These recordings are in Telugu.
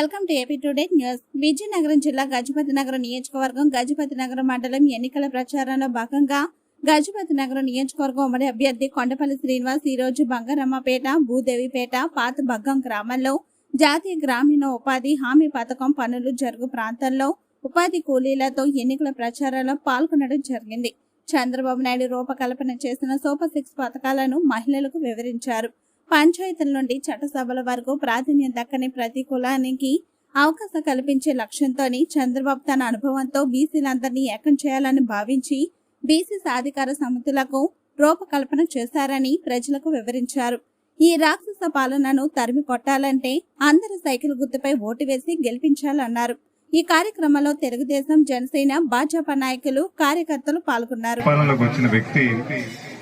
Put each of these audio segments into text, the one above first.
Welcome to AP today news. Vizianagaram జిల్లా గజపతి నగరం నియోజకవర్గం గజపతి నగరం మండలం ఎన్నికల ప్రచారంలో భాగంగా గజపతి నగరం నియోజకవర్గం ఉమ్మడి అభ్యర్థి కొండపల్లి శ్రీనివాస్ ఈ రోజు బంగారమ్మపేట భూదేవిపేట పాత బగ్గం గ్రామంలో జాతీయ గ్రామీణ ఉపాధి హామీ పథకం పనులు జరుగు ప్రాంతాల్లో ఉపాధి కూలీలతో ఎన్నికల ప్రచారంలో పాల్గొనడం జరిగింది. చంద్రబాబు నాయుడు రూపకల్పన చేసిన సూపర్ సిక్స్ పథకాలను మహిళలకు వివరించారు. పంచాయతీల నుండి చట్టసభల వరకు ప్రాధాన్యం దక్కని ప్రతి కులానికి అవకాశం కల్పించే లక్ష్యంతోని చంద్రబాబు తన అనుభవంతో బీసీలందరినీ ఏకం చేయాలని భావించి బీసీ సాధికార సమితులకు రూపకల్పన చేశారని ప్రజలకు వివరించారు. ఈ రాక్షస పాలనను తరిమి కొట్టాలంటే అందరి సైకిల్ గుర్తుపై ఓటు వేసి గెలిపించాలన్నారు. ఈ కార్యక్రమంలో తెలుగుదేశం జనసేన భాజపా నాయకులు కార్యకర్తలు పాల్గొన్నారు. పాలనలోకి వచ్చిన వ్యక్తి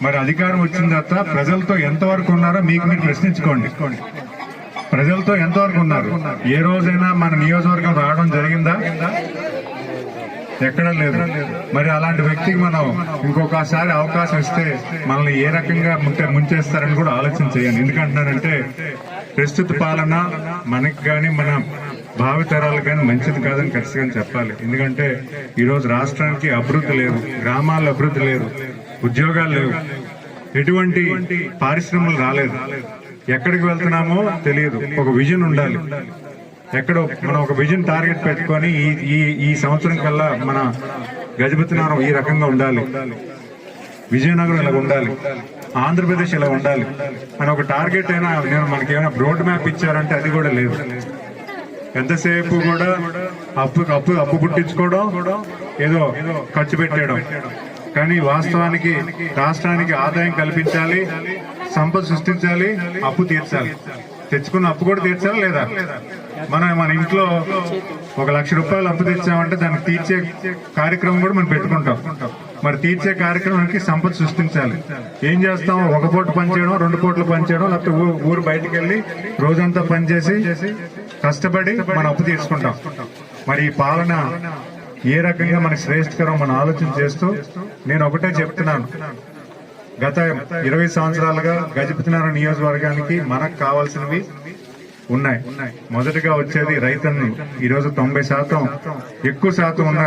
మరి అధికారం వచ్చిన తర్వాత ప్రజలతో ఎంతవరకు ఉన్నారో మీకు మీరు ప్రశ్నించుకోండి. ప్రజలతో ఎంతవరకు ఉన్నారు? ఏ రోజైనా మన నియోజకవర్గం రావడం జరిగిందా? ఎక్కడ లేదు. మరి అలాంటి వ్యక్తికి మనం ఇంకొకసారి అవకాశం ఇస్తే మనల్ని ఏ రకంగా ముంటే ముంచేస్తారని కూడా ఆలోచన చేయండి. ఎందుకంటున్నారంటే ప్రస్తుత పాలన మనకి కానీ మన భావితరాలు కానీ మంచిది కాదని ఖచ్చితంగా చెప్పాలి. ఎందుకంటే ఈరోజు రాష్ట్రానికి అభివృద్ధి లేదు గ్రామాల్లో అభివృద్ధి లేదు ఉద్యోగాలు లేవు. ఎటువంటి పారిశ్రమలు రాలేదు. ఎక్కడికి వెళ్తున్నామో తెలియదు. ఒక విజన్ ఉండాలి. ఎక్కడో మనం ఒక విజన్ టార్గెట్ పెట్టుకొని ఈ ఈ ఈ సంవత్సరం కల్లా మన గజపతి నగరం ఈ రకంగా ఉండాలి. విజయనగరం ఇలా ఉండాలి. ఆంధ్రప్రదేశ్ ఇలా ఉండాలి. అని ఒక టార్గెట్ అయినా నేను మనకి ఏమైనా రోడ్ మ్యాప్ ఇచ్చారంటే అది కూడా లేదు. ఎంతసేపు కూడా అప్పు అప్పు అప్పు పుట్టించుకోవడం ఏదో ఖర్చు పెట్టేయడం. కానీ వాస్తవానికి రాష్ట్రానికి ఆదాయం కల్పించాలి సంపద సృష్టించాలి అప్పు తీర్చాలి. తెచ్చుకున్న అప్పు కూడా తీర్చాలి లేదా? మనం మన ఇంట్లో ఒక లక్ష రూపాయలు అప్పు తెచ్చామంటే దానికి తీర్చే కార్యక్రమం కూడా మనం పెట్టుకుంటాం. మరి తీర్చే కార్యక్రమానికి సంపద సృష్టించాలి. ఏం చేస్తాం? ఒక పూట పనిచేయడం రెండు పూటలు పనిచేయడం లేకపోతే ఊరు బయటికి వెళ్ళి రోజంతా పనిచేసి కష్టపడి మనం అప్పు తీసుకుంటాం. మరి ఈ పాలన ఏ రకంగా మనకి శ్రేష్ఠకరం మనం ఆలోచన చేస్తూ నేను ఒకటే చెప్తున్నాను. గత ఇరవై సంవత్సరాలుగా గజపతినారాయణ నియోజకవర్గానికి మనకు కావాల్సినవి ఉన్నాయి. మొదటగా వచ్చేది రైతన్ను. ఈరోజు తొంభై శాతం ఎక్కువ శాతం ఉన్న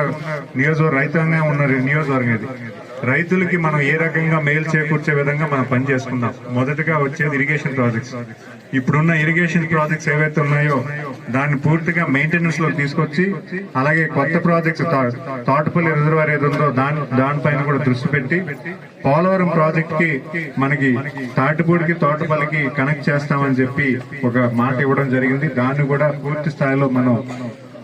నియోజకవర్గ రైతాంగం ఉన్న నియోజకవర్గం ఇది. రైతులకి మనం ఏ రకంగా మేలు చేకూర్చే విధంగా మనం పని చేసుకుందాం. మొదటగా వచ్చేది ఇరిగేషన్ ప్రాజెక్ట్స్ ఇప్పుడున్న ఇరిగేషన్ ప్రాజెక్ట్స్ ఏవైతే ఉన్నాయో దాన్ని పూర్తిగా మెయింటెనెన్స్లో తీసుకొచ్చి అలాగే కొత్త ప్రాజెక్ట్స్ తోటపల్లి రిజర్వాయర్ ఏది ఉందో దాని దానిపైన కూడా దృష్టి పెట్టి పోలవరం ప్రాజెక్ట్కి మనకి తాటిపూడికి తోటపల్లికి కనెక్ట్ చేస్తామని చెప్పి ఒక మాట ఇవ్వడం జరిగింది. దాన్ని కూడా పూర్తి స్థాయిలో మనం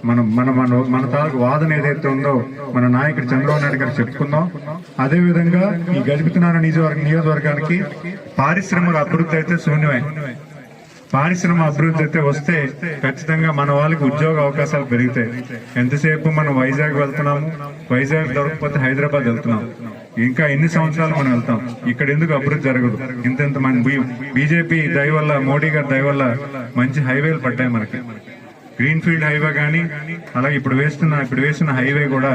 మనం మన మన మన తాలూకు వాదన ఏదైతే ఉందో మన నాయకుడు చంద్రబాబు నాయుడు గారు చెప్పుకుందాం. అదేవిధంగా ఈ గజపతినారాయణ నియోజకవర్గ నియోజకవర్గానికి పారిశ్రామిక అభివృద్ధి అయితే శూన్యమే. పారిశ్రమ అభివృద్ధి అయితే వస్తే ఖచ్చితంగా మన వాళ్ళకి ఉద్యోగ అవకాశాలు పెరుగుతాయి. ఎంతసేపు మనం వైజాగ్ వెళ్తున్నాము? వైజాగ్ దొరకకపోతే హైదరాబాద్ వెళ్తున్నాం. ఇంకా ఎన్ని సంవత్సరాలు మనం వెళ్తాం? ఇక్కడ ఎందుకు అభివృద్ధి జరగదు? ఇంతెంత మన బీజేపీ దయ వల్ల మోడీ గారి దయ వల్ల మంచి హైవేలు పడ్డాయి మనకి. గ్రీన్ ఫీల్డ్ హైవే కానీ అలాగే ఇప్పుడు వేస్తున్న ఇప్పుడు వేస్తున్న హైవే కూడా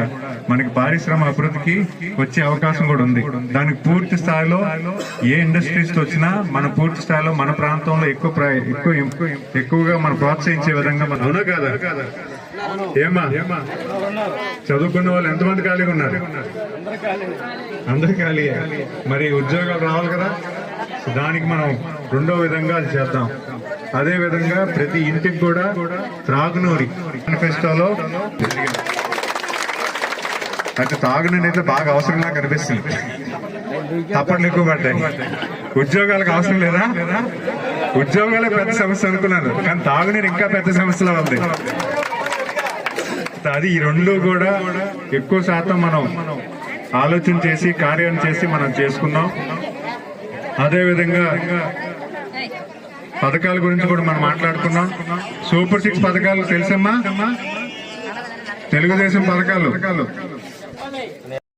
మనకి పారిశ్రామిక అభివృద్ధికి వచ్చే అవకాశం కూడా ఉంది. దానికి పూర్తి స్థాయిలో ఏ ఇండస్ట్రీస్ వచ్చినా మన పూర్తి స్థాయిలో మన ప్రాంతంలో ఎక్కువ ప్ర- ఎక్కువ ఎక్కువగా మనం ప్రోత్సహించే విధంగా మనం అవునా కాదా? ఏమా చదువుకున్న వాళ్ళు ఎంతమంది ఖాళీగా ఉన్నారు? అందరు ఖాళీ మరి ఉద్యోగాలు రావాలి కదా? దానికి మనం రెండో విధంగా చేద్దాం. అదే విధంగా ప్రతి ఇంటికి కూడా త్రాగునూరి మేనిఫెస్టోలో అంటే తాగునీరు అయితే బాగా అవసరంగా కనిపిస్తుంది. తప్పట్లు ఎక్కువ పడ్డాయి. ఉద్యోగాలకు అవసరం లేదా? ఉద్యోగాలే పెద్ద సమస్య అనుకున్నాను కానీ తాగునీరు ఇంకా పెద్ద సమస్యలో ఉంది. అది ఈ రెండు కూడా ఎక్కువ శాతం మనం ఆలోచన చేసి కార్యం చేసి మనం చేసుకున్నాం. అదేవిధంగా పథకాల గురించి కూడా మనం మాట్లాడుకున్నాం. సూపర్ సిక్స్ పథకాలు తెలుసమ్మా? తెలుగుదేశం పథకాలు.